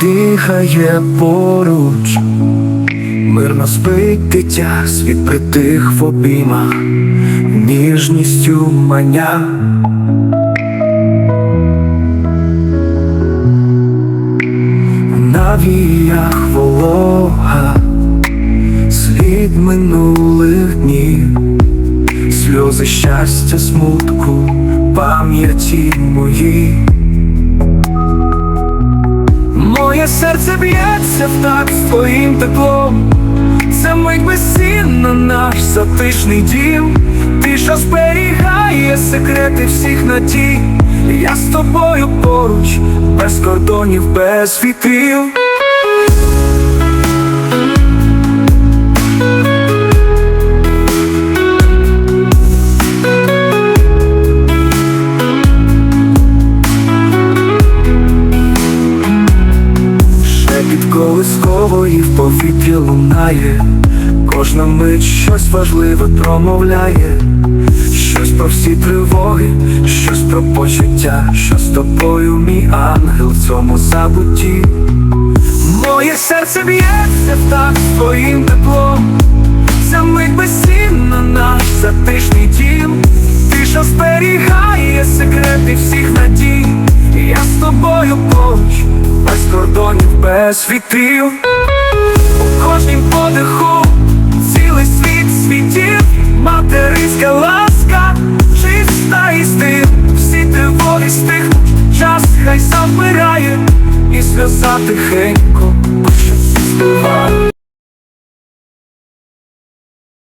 дихає поруч, мирно спить дитя, світ притих в обіймах, ніжністю маня. На віях волога, слід минулих днів, сльози щастя, смутку, пам'яті мої. Моє серце б'ється в так з твоїм теплом, це мить безцінна наш затишний дім, ти що зберігає секрети всіх надій, я з тобою поруч, без кордонів, без вітрів. Колискової в повітрі лунає, кожна мить щось важливе промовляє, щось про всі тривоги, щось про почуття, що з тобою, мій ангел в цьому забутті. Моє серце б'ється так з твоїм теплом, ця мить безцінна наш затишний дім, ти що зберігає секрети всіх надій, кордонів, світив, у кожнім подиху цілий світ світів, материнська ласка, чиста і стих, всі тривоги стих, час хай забирає, і сльоза тихенько.